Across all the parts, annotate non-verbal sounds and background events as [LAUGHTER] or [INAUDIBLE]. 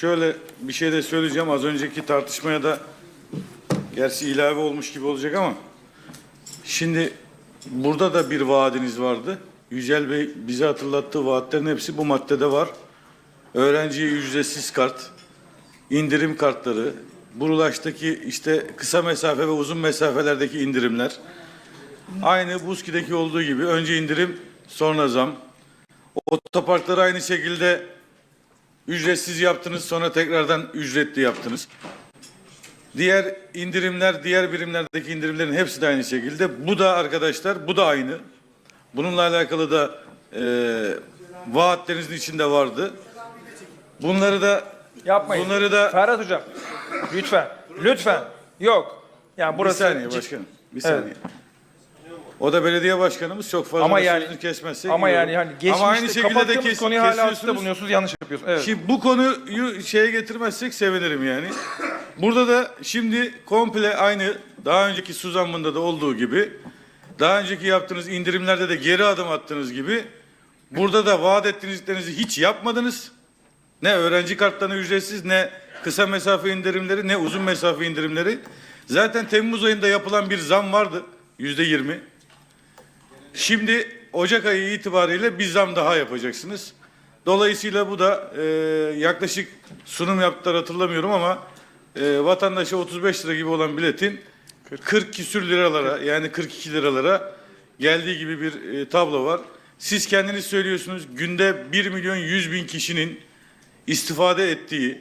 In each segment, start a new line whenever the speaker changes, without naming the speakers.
şöyle bir şey de söyleyeceğim. Az önceki tartışmaya da gerçi ilave olmuş gibi olacak ama şimdi burada da bir vaadiniz vardı. Yücel Bey bize hatırlattığı vaatlerin hepsi bu maddede var. Öğrenciye ücretsiz kart, indirim kartları, Burulaş'taki işte kısa mesafe ve uzun mesafelerdeki indirimler. Aynı Buski'deki olduğu gibi önce indirim sonra zam. Otoparkları aynı şekilde ücretsiz yaptınız sonra tekrardan ücretli yaptınız. Diğer indirimler, diğer birimlerdeki indirimlerin hepsi de aynı şekilde. Bu da arkadaşlar, bu da aynı. Bununla alakalı da e, vaatlerinizin içinde vardı. Bunları da
Yapmayın.
Bunları da
Ferhat Hocam lütfen. Lütfen. Yok. Yani burası
bir saniye başkanım. Bir
Evet.
O da belediye başkanımız çok fazla
Ama yani-
sözünü kesmezse
Ama
iyi
yani
olur.
hani geçmişte
Ama aynı şekilde de kes,
konuyu hala
kesiyorsunuz.
bulunuyorsunuz. Yanlış yapıyorsunuz. Evet.
Şimdi bu konuyu şeye getirmezsek sevinirim yani. Burada da şimdi komple aynı daha önceki su zammında da olduğu gibi daha önceki yaptığınız indirimlerde de geri adım attığınız gibi burada da vaat ettiğinizlerinizi hiç yapmadınız. Ne öğrenci kartlarına ücretsiz ne kısa mesafe indirimleri ne uzun mesafe indirimleri. Zaten Temmuz ayında yapılan bir zam vardı yüzde yirmi. Şimdi Ocak ayı itibariyle bir zam daha yapacaksınız. Dolayısıyla bu da e, yaklaşık sunum yaptılar hatırlamıyorum ama e, vatandaşa 35 lira gibi olan biletin 40 küsür liralara yani 42 liralara geldiği gibi bir e, tablo var. Siz kendiniz söylüyorsunuz günde 1 milyon 100 bin kişinin istifade ettiği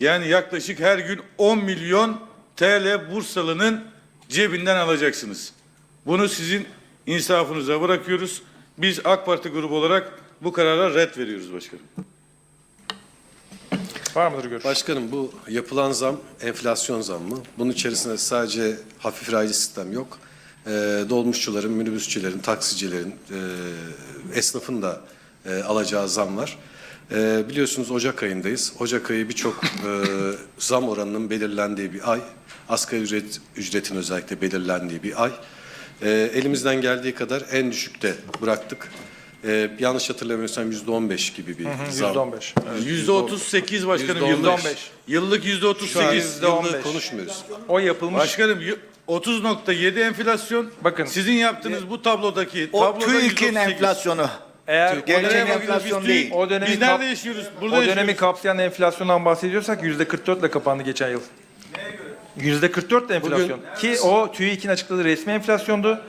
yani yaklaşık her gün 10 milyon TL Bursalı'nın cebinden alacaksınız. Bunu sizin insafınıza bırakıyoruz. Biz AK Parti grubu olarak bu karara red veriyoruz başkanım.
Var mıdır görüş?
Başkanım bu yapılan zam enflasyon zammı. Bunun içerisinde sadece hafif raylı sistem yok. Ee, dolmuşçuların, minibüsçülerin, taksicilerin, e, esnafın da e, alacağı zam var. Ee, biliyorsunuz Ocak ayındayız. Ocak ayı birçok e, zam oranının belirlendiği bir ay. Asgari ücret, ücretin özellikle belirlendiği bir ay. Ee, elimizden geldiği kadar en düşükte bıraktık. Ee, yanlış hatırlamıyorsam yüzde on beş gibi bir zam.
%15.
Yüzde 38 başkanım
Yüzde
yıllık.
15.
Yıllık yüzde
Şu an
38.
Yüzde
yıllığı
15.
konuşmuyoruz.
O yapılmış.
Başkanım y- 30.7 enflasyon.
Bakın.
Sizin yaptığınız bu tablodaki
O
tabloda
TÜİK'in
138.
enflasyonu.
Eğer
Gerçek
o dönemi,
enflasyon
Biz
değil.
o dönemi
Biz
kap-
nerede yaşıyoruz? Burada
o dönemi
yaşıyoruz.
kapsayan enflasyondan bahsediyorsak yüzde 44 ile kapandı geçen yıl. Yüzde 44 de enflasyon. Ki o TÜİK'in açıkladığı resmi enflasyondu.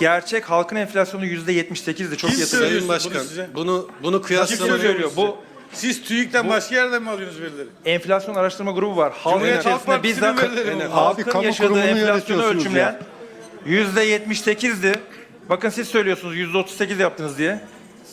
Gerçek halkın enflasyonu yüzde 78'di. Çok
Kim söylüyor?
Sayın
bunu
Başkan
size?
bunu bunu
Kim
kıyaslamayı
söylüyor? Bu
Siz TÜİK'ten başka yerden mi alıyorsunuz verileri?
enflasyon araştırma grubu var. Halk
Cumhuriyet Halk
içerisinde
Partisi'nin
bizzat halkın
kamu
yaşadığı enflasyonu ölçümleyen yüzde 78'di. Bakın siz söylüyorsunuz yüzde 38 yaptınız diye.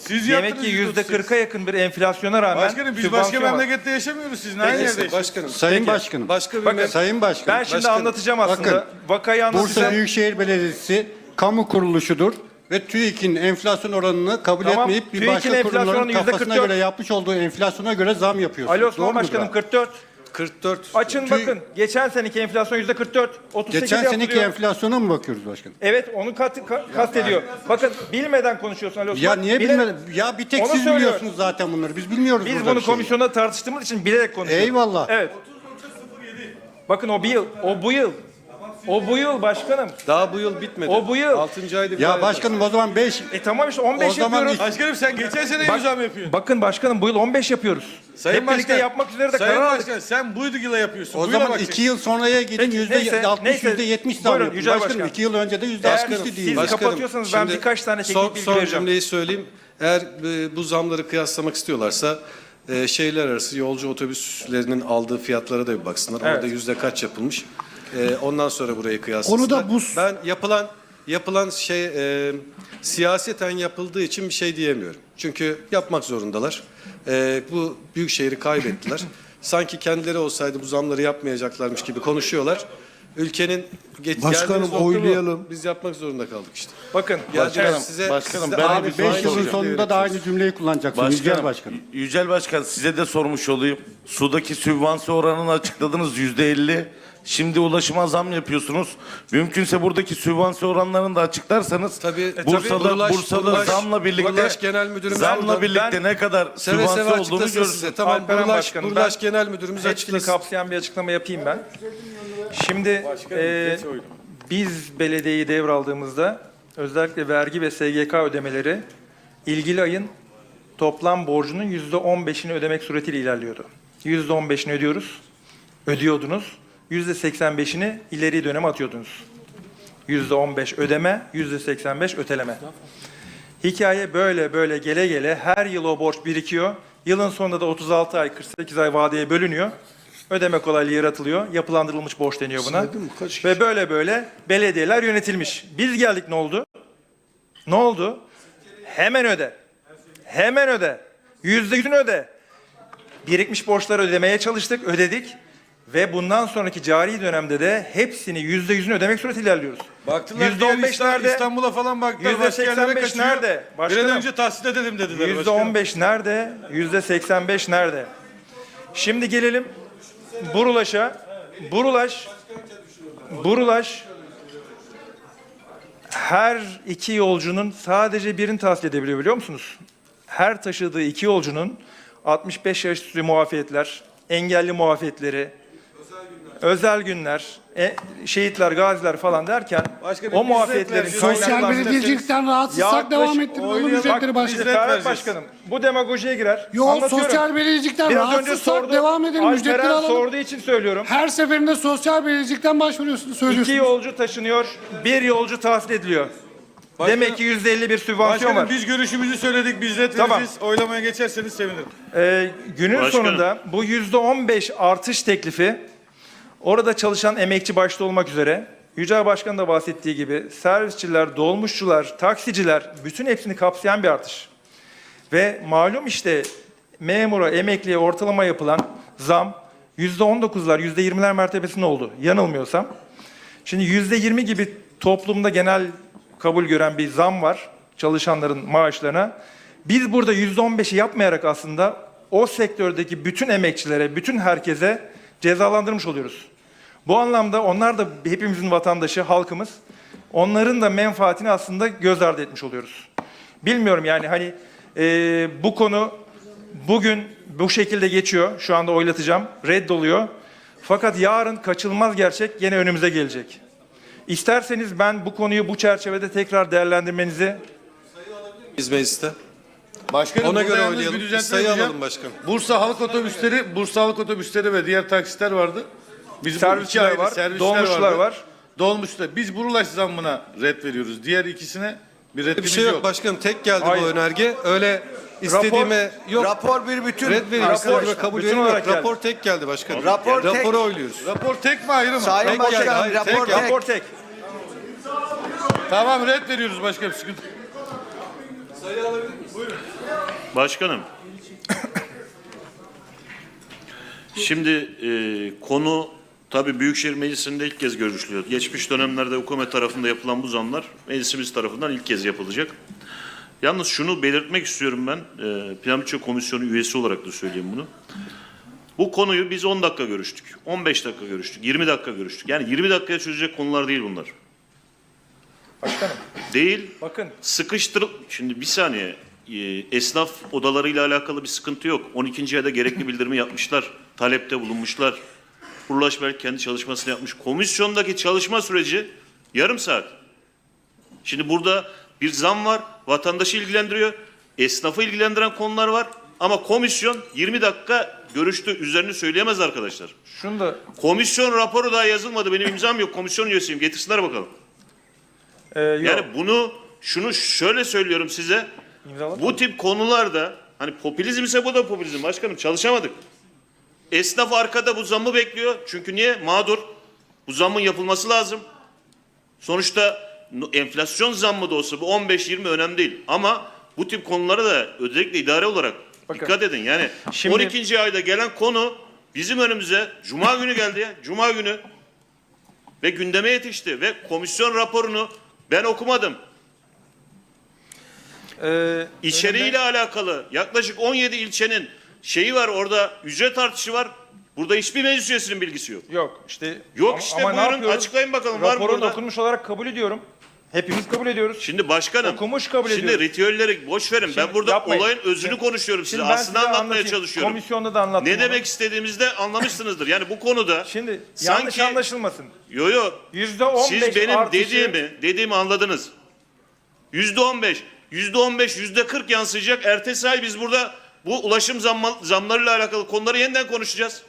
Siz
Demek ki yüzde
138.
40'a yakın bir enflasyona rağmen
Başkanım biz başka
sübvansiyon var.
memlekette yaşamıyoruz. Siz aynı yerde yaşıyorsunuz.
başkanım.
Sayın
Peki.
Başkanım.
Başka bir
Bakın,
me-
Sayın Başkanım.
Ben şimdi
Başkanım,
anlatacağım aslında.
bakın,
Vakayı
Bursa
anlatacağım.
Büyükşehir Belediyesi kamu kuruluşudur ve TÜİK'in enflasyon oranını kabul
Tamam,
etmeyip bir
TÜİK'in
başka
enflasyon
kurumların
yüzde
kafasına
44.
göre yapmış olduğu enflasyona göre zam yapıyorsunuz.
Ali Osman
Doğru mudur
Başkanım
abi?
44.
44
Açın
Tüy-
bakın. Geçen seneki enflasyon yüzde 44. 38
Geçen seneki
yapılıyor.
enflasyona mı bakıyoruz başkanım?
Evet onu kat, ka- kastediyor. Bakın bilmeden konuşuyorsun Ali Osman.
Ya niye
Bile-
bilmedim? Ya bir tek
Onu
siz
söylüyorum.
biliyorsunuz zaten bunları. Biz bilmiyoruz
Biz
burada
bunu
bir
komisyonda tartıştığımız için bilerek konuşuyoruz.
Eyvallah.
Evet. Bakın o bir yıl. O bu yıl. O bu yıl başkanım.
daha bu yıl bitmedi.
O bu yıl.
6. ayda bir
Ya
ay
başkanım o zaman 5
E tamam işte 15
O zaman
yapıyoruz.
Başkanım sen geçen sene
Bak-
imzam yapıyorsun.
Bakın başkanım bu yıl 15 yapıyoruz.
Sayın
Hep birlikte
Başkan,
yapmak üzere de
Sayın
karar aldık.
Başkan sen bu yıla yapıyorsun.
o
bu
zaman
bakacaksın.
2 yıl sonraya gidin
Peki,
yüzde
neyse,
60
neyse.
yüzde 70 zam
Buyurun,
yapın.
Yücel
Başkanım
Başkan.
2 yıl önce de yüzde
Eğer
60'tı
siz
değil.
Başkanım, kapatıyorsanız ben birkaç tane teknik
son,
bilgi
son
vereceğim.
cümleyi söyleyeyim. Eğer e, bu zamları kıyaslamak istiyorlarsa e, şehirler arası yolcu otobüslerinin aldığı fiyatlara da bir baksınlar.
Evet.
Orada yüzde kaç yapılmış. E, ondan sonra burayı kıyaslasınlar.
Onu da bu-
Ben yapılan yapılan şey e, siyaseten yapıldığı için bir şey diyemiyorum. Çünkü yapmak zorundalar. E, bu büyük şehri kaybettiler. [LAUGHS] Sanki kendileri olsaydı bu zamları yapmayacaklarmış gibi konuşuyorlar. Ülkenin geç,
Başkanım,
geldiğimiz
oylayalım.
Biz yapmak zorunda kaldık işte.
Bakın
Başkanım,
size,
başkanım,
size
ben
abi
bir
beş
soru
Beş
yıl
yılın
soracağım.
sonunda da aynı cümleyi kullanacaksın Yücel Başkanım.
Yücel Başkan size de sormuş olayım. Sudaki sübvansiyon oranını açıkladınız yüzde elli. Şimdi ulaşıma zam yapıyorsunuz. Mümkünse buradaki sübvansiyon oranlarını da açıklarsanız
Tabii, e,
Bursa'da
tabii. Burulaş-
Bursa'da
Burulaş-
zamla birlikte
Burulaş Genel Müdürümüz
zamla birlikte ne kadar
seve seve
sübvansiyon olduğunu
açıklasın
görürsün.
size. Tamam
Alperen
Burulaş,
Başkanım,
Burulaş
ben
Genel Müdürümüz
Hepsini
açıklasın.
kapsayan bir açıklama yapayım ben. Şimdi e, biz belediyeyi devraldığımızda özellikle vergi ve SGK ödemeleri ilgili ayın toplam borcunun yüzde on beşini ödemek suretiyle ilerliyordu. Yüzde on beşini ödüyoruz, ödüyordunuz. Yüzde seksen beşini ileri döneme atıyordunuz. Yüzde on beş ödeme, yüzde seksen beş öteleme. Hikaye böyle böyle gele gele her yıl o borç birikiyor. Yılın sonunda da 36 ay, 48 ay vadeye bölünüyor. Ödeme kolaylığı yaratılıyor. Yapılandırılmış borç deniyor buna. Ve böyle böyle belediyeler yönetilmiş. Biz geldik ne oldu? Ne oldu? Hemen öde. Hemen öde. Yüzde yüzünü öde. Birikmiş borçları ödemeye çalıştık, ödedik. Ve bundan sonraki cari dönemde de hepsini yüzde yüzünü ödemek suretiyle ilerliyoruz.
Baktılar
Yüzde on beş nerede?
İstanbul'a falan baktılar.
Yüzde 85
kaçıyor.
nerede?
Bir an
Başkanım.
önce tahsil edelim dediler.
Yüzde
başkanım.
on beş nerede? Yüzde seksen beş nerede? Şimdi gelelim Burulaş'a. Burulaş, Burulaş her iki yolcunun sadece birini tahsil edebiliyor biliyor musunuz? Her taşıdığı iki yolcunun 65 yaş üstü muafiyetler, engelli muafiyetleri, özel günler, e, şehitler, gaziler falan derken
Başkanım,
o
biz de
muafiyetlerin kaynaklanması-
Sosyal belediyecilikten rahatsızsak
Yaklaşık
devam ettirin oğlum
oynayalım.
ücretleri
Bak,
Ferhat
vereceğiz.
Başkanım bu demagojiye girer.
Yo
Anlatıyorum.
sosyal belediyecilikten
Biraz önce
rahatsızsak
sordu.
devam edelim ücretleri
Alperen
alalım.
sorduğu için söylüyorum.
Her seferinde sosyal belediyecilikten başvuruyorsunuz
İki
söylüyorsunuz.
yolcu taşınıyor, bir yolcu tahsil ediliyor.
Başkanım-
Demek ki yüzde elli bir sübvansiyon
Başkanım
var.
biz görüşümüzü söyledik. Biz de
Tamam.
oylamaya geçerseniz sevinirim.
Ee, günün
Başkanım.
sonunda bu yüzde on beş artış teklifi orada çalışan emekçi başta olmak üzere Yücel Başkan da bahsettiği gibi servisçiler, dolmuşçular, taksiciler bütün hepsini kapsayan bir artış. Ve malum işte memura, emekliye ortalama yapılan zam yüzde on dokuzlar, yüzde yirmiler mertebesinde oldu. Yanılmıyorsam. Şimdi yüzde yirmi gibi toplumda genel kabul gören bir zam var çalışanların maaşlarına. Biz burada yüzde on beşi yapmayarak aslında o sektördeki bütün emekçilere, bütün herkese cezalandırmış oluyoruz. Bu anlamda onlar da hepimizin vatandaşı, halkımız. Onların da menfaatini aslında göz ardı etmiş oluyoruz. Bilmiyorum yani hani eee, bu konu bugün bu şekilde geçiyor. Şu anda oylatacağım. Reddoluyor. Fakat yarın kaçılmaz gerçek yine önümüze gelecek. İsterseniz ben bu konuyu bu çerçevede tekrar değerlendirmenizi
Biz mecliste.
Başkanım
Ona göre
yalnız
oylayalım.
bir
Biz
düzeltme
sayı
yapacağım.
alalım başkanım.
Bursa halk otobüsleri, Bursa halk otobüsleri ve diğer taksitler vardı. Bizim iki ayrı
var,
servisler
dolmuşlar
vardı.
var.
Dolmuşlar. Biz burulaş zammına red veriyoruz. Diğer ikisine bir
Bir
reddimiz
şey yok
yok.
başkanım. Tek geldi
Hayır.
bu önerge. Öyle istediğime yok.
Rapor bir bütün.
Red veriyoruz.
Rapor,
istediğime kabul
bütün
veriyorum.
olarak geldi.
Rapor tek geldi başkanım.
Rapor tek.
Raporu oyluyoruz.
Rapor tek mi ayrı mı?
Sayın
Tek geldi,
Başkanım
hayır, tek
rapor tek.
Rapor tek.
Tamam red veriyoruz başkanım. Sıkıntı.
Başkanım. [COUGHS] Şimdi e, konu tabii Büyükşehir Meclisi'nde ilk kez görüşülüyor. Geçmiş dönemlerde hükümet tarafında yapılan bu zamlar meclisimiz tarafından ilk kez yapılacak. Yalnız şunu belirtmek istiyorum ben, e, Plan Bütçe Komisyonu üyesi olarak da söyleyeyim bunu. Bu konuyu biz 10 dakika görüştük, 15 dakika görüştük, 20 dakika görüştük. Yani 20 dakikaya çözecek konular değil bunlar.
Başkanım
Değil,
bakın
sıkıştırıp şimdi bir saniye e, esnaf odalarıyla alakalı bir sıkıntı yok. 12. ayda gerekli bildirimi yapmışlar. Talepte bulunmuşlar. Kurulaş belki kendi çalışmasını yapmış. Komisyondaki çalışma süreci yarım saat. Şimdi burada bir zam var. Vatandaşı ilgilendiriyor. Esnafı ilgilendiren konular var. Ama komisyon 20 dakika görüştü. Üzerini söyleyemez arkadaşlar.
şunu da
Komisyon raporu daha yazılmadı. Benim imzam yok. Komisyon üyesiyim. Getirsinler bakalım.
e, yok.
Yani bunu şunu şöyle söylüyorum size.
İmzalat
Bu tip konularda hani popülizm ise bu da popülizm başkanım çalışamadık. Esnaf arkada bu zammı bekliyor. Çünkü niye? Mağdur. Bu zammın yapılması lazım. Sonuçta enflasyon zammı da olsa bu 15-20 önemli değil. Ama bu tip konulara da özellikle idare olarak
Bakın.
dikkat edin. Yani [LAUGHS]
Şimdi-
12. ayda gelen konu bizim önümüze Cuma günü geldi ya. Cuma günü. ve gündeme yetişti ve komisyon raporunu ben okumadım.
Ee,
İçeriğiyle alakalı yaklaşık 17 ilçenin şeyi var orada ücret artışı var. Burada hiçbir meclis üyesinin bilgisi yok.
Yok işte.
Yok
ama-
işte,
ama ne
buyurun,
yapıyoruz?
açıklayın bakalım, var mı
Raporun
burada?
okunmuş olarak kabul ediyorum. Hepimiz kabul ediyoruz.
Şimdi başkanım
Okumuş kabul
şimdi
ediyorum.
ritüelleri boş verin. ben
Şimdi
burada
yapmayın.
olayın özünü
Şimdi-
konuşuyorum size.
Şimdi ben
Aslında
size
anlatmaya
anlatayım.
çalışıyorum.
Komisyonda da anlattım.
Ne
onu.
demek istediğimizi de anlamışsınızdır. Yani bu konuda
Şimdi yanlış
sanki
anlaşılmasın.
yo yo
Yüzde on
siz benim
artışı-
dediğimi dediğimi anladınız. Yüzde on beş, yüzde on beş, yüzde kırk yansıyacak. Ertesi ay biz burada bu ulaşım zamma, zamlarıyla alakalı konuları yeniden konuşacağız.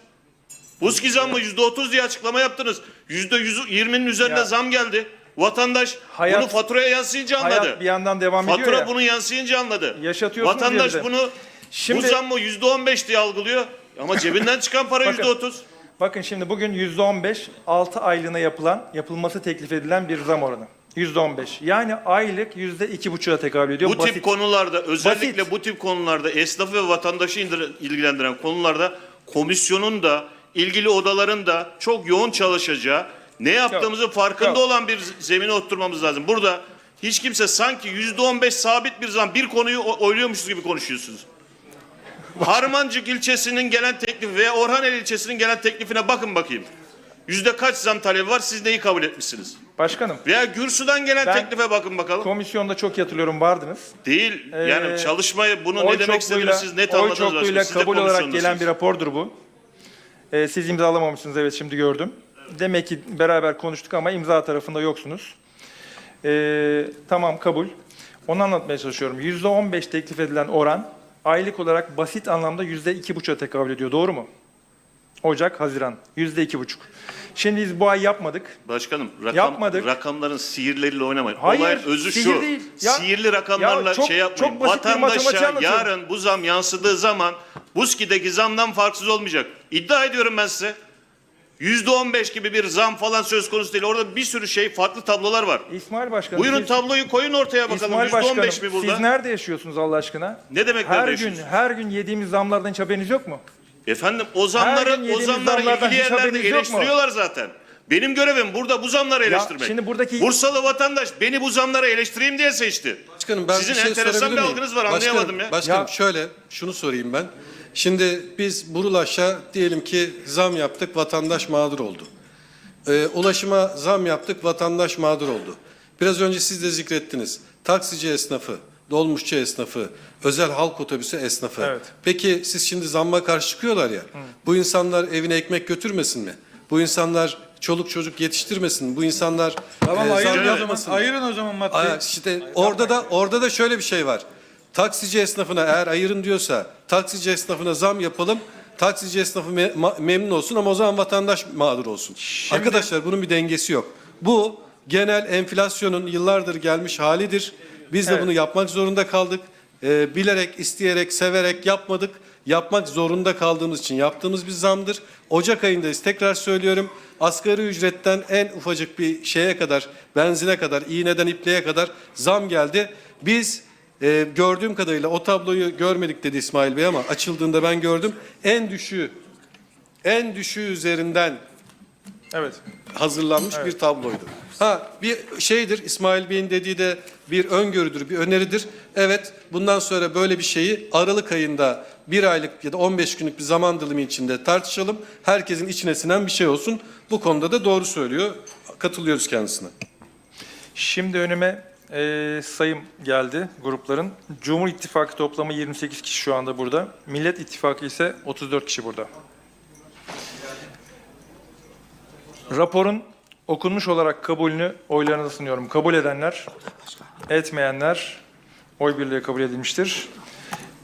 Buski zammı yüzde otuz diye açıklama yaptınız. Yüzde yüz yirminin üzerinde
Ya.
zam geldi. Vatandaş
Hayat-
bunu faturaya yansıyınca anladı.
Hayat bir yandan devam ediyor
Fatura
ya.
bunu yansıyınca anladı.
Yaşatıyorsunuz
Vatandaş
ya bir de.
bunu
Şimdi-
bu zammı yüzde on beş diye algılıyor. Ama cebinden çıkan para [LAUGHS]
Bakın.
yüzde otuz.
Bakın şimdi bugün yüzde on beş, altı aylığına yapılan, yapılması teklif edilen bir zam oranı. Yüzde on beş. Yani aylık yüzde iki buçuğa tekabül ediyor.
Bu
Basit.
tip konularda özellikle
Basit.
bu tip konularda esnafı ve vatandaşı indir- ilgilendiren konularda komisyonun da ilgili odaların da çok yoğun çalışacağı ne yaptığımızın farkında
Yok.
olan bir zemine oturtmamız lazım. Burada hiç kimse sanki yüzde on beş sabit bir zam bir konuyu o- oyluyormuşuz gibi konuşuyorsunuz. [LAUGHS] Harmancık ilçesinin gelen teklifi veya Orhaneli ilçesinin gelen teklifine bakın bakayım. Yüzde kaç zam talebi var siz neyi kabul etmişsiniz?
Başkanım,
Veya Gürsü'den gelen
Ben-
teklife bakın bakalım.
komisyonda çok iyi hatırlıyorum vardınız.
Değil.
Ee,
yani çalışmayı bunu
Oy
ne demek istediğini
çokluğuyla-
siz net
oy
anladınız.
çokluğuyla
başkanım. Siz de
kabul olarak gelen bir rapordur bu. Ee, siz imzalamamışsınız evet şimdi gördüm. Demek ki beraber konuştuk ama imza tarafında yoksunuz. Ee, tamam kabul. Onu anlatmaya çalışıyorum. Yüzde on beş teklif edilen oran aylık olarak basit anlamda yüzde iki buçuğa tekabül ediyor. Doğru mu? Ocak, Haziran. Yüzde iki buçuk. Şimdi biz bu ay yapmadık.
Başkanım rakam,
Yapmadık.
rakamların sihirleriyle oynamayın.
Hayır,
Olayın özü
sihir
şu.
değil. Ya-
sihirli rakamlarla
ya çok-
şey yapmayın.
çok basit bir matematiği
Vatandaşa
anlatıyorum.
yarın bu zam yansıdığı zaman Buski'deki zamdan farksız olmayacak. İddia ediyorum ben size. Yüzde on beş gibi bir zam falan söz konusu değil. Orada bir sürü şey farklı tablolar var.
İsmail Başkanım.
Buyurun
siz-
tabloyu koyun ortaya bakalım.
İsmail
Yüzde on
Başkanım
beş mi burada?
siz nerede yaşıyorsunuz Allah aşkına?
Ne demek
her
nerede
gün
yaşıyorsunuz?
her gün yediğimiz zamlardan hiç haberiniz yok mu?
Efendim o
Her
zamları o zamları
zamlardan
ilgili
hiç
yerlerde
haberiniz yok mu?
eleştiriyorlar zaten. Benim görevim burada bu zamları eleştirmek.
şimdi buradaki-
Bursalı vatandaş beni bu zamları eleştireyim diye seçti.
Başkanım ben
Sizin
bir şey
enteresan
sorabilir
bir
miyim?
algınız var,
Başkanım,
anlayamadım ya.
Başkanım
Ya-
şöyle şunu sorayım ben. Şimdi biz Burulaş'a diyelim ki zam yaptık vatandaş mağdur oldu. Ee, ulaşıma zam yaptık vatandaş mağdur oldu. Biraz önce siz de zikrettiniz. Taksici esnafı, dolmuşçu esnafı, özel halk otobüsü esnafı.
Evet.
Peki siz şimdi zamma karşı çıkıyorlar ya. Bu insanlar evine ekmek götürmesin mi? Bu insanlar çoluk çocuk yetiştirmesin mi? Bu insanlar
Tamam
e,
ayırın,
zam
o zaman,
yapmasın
ayırın o zaman maddeyi.
Aa, işte orada da orada da şöyle bir şey var. Taksici esnafına eğer ayırın diyorsa taksici esnafına zam yapalım. Taksici esnafı me- memnun olsun ama o zaman vatandaş mağdur olsun. Arkadaşlar bunun bir dengesi yok. Bu genel enflasyonun yıllardır gelmiş halidir. Biz de
Evet.
bunu yapmak zorunda kaldık. Ee, bilerek, isteyerek, severek yapmadık. Yapmak zorunda kaldığımız için yaptığımız bir zamdır. Ocak ayındayız. Tekrar söylüyorum. Asgari ücretten en ufacık bir şeye kadar, benzine kadar, iğneden ipliğe kadar zam geldi. Biz e, gördüğüm kadarıyla o tabloyu görmedik dedi İsmail Bey ama açıldığında ben gördüm. En düşüğü, en düşüğü üzerinden
Evet.
hazırlanmış bir tabloydu. Ha bir şeydir İsmail Bey'in dediği de bir öngörüdür, bir öneridir. Evet bundan sonra böyle bir şeyi Aralık ayında bir aylık ya da 15 günlük bir zaman dilimi içinde tartışalım. Herkesin içine sinen bir şey olsun. Bu konuda da doğru söylüyor. Katılıyoruz kendisine.
Şimdi önüme e, sayım geldi grupların. Cumhur İttifakı toplamı 28 kişi şu anda burada. Millet İttifakı ise 34 kişi burada. Raporun okunmuş olarak kabulünü oylarınıza sunuyorum. Kabul edenler, etmeyenler oy birliği kabul edilmiştir.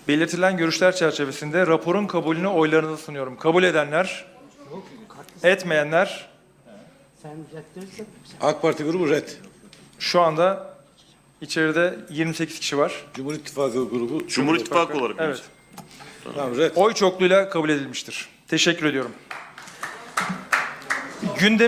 Belirtilen görüşler çerçevesinde raporun kabulünü oylarınıza sunuyorum. Kabul edenler, etmeyenler
AK Parti grubu red.
şu anda içeride 28 kişi var.
Cumhur İttifakı grubu.
Cumhur İttifakı olarak.
Evet.
Tamam red.
Oy çokluğuyla kabul edilmiştir. Teşekkür ediyorum. Gündem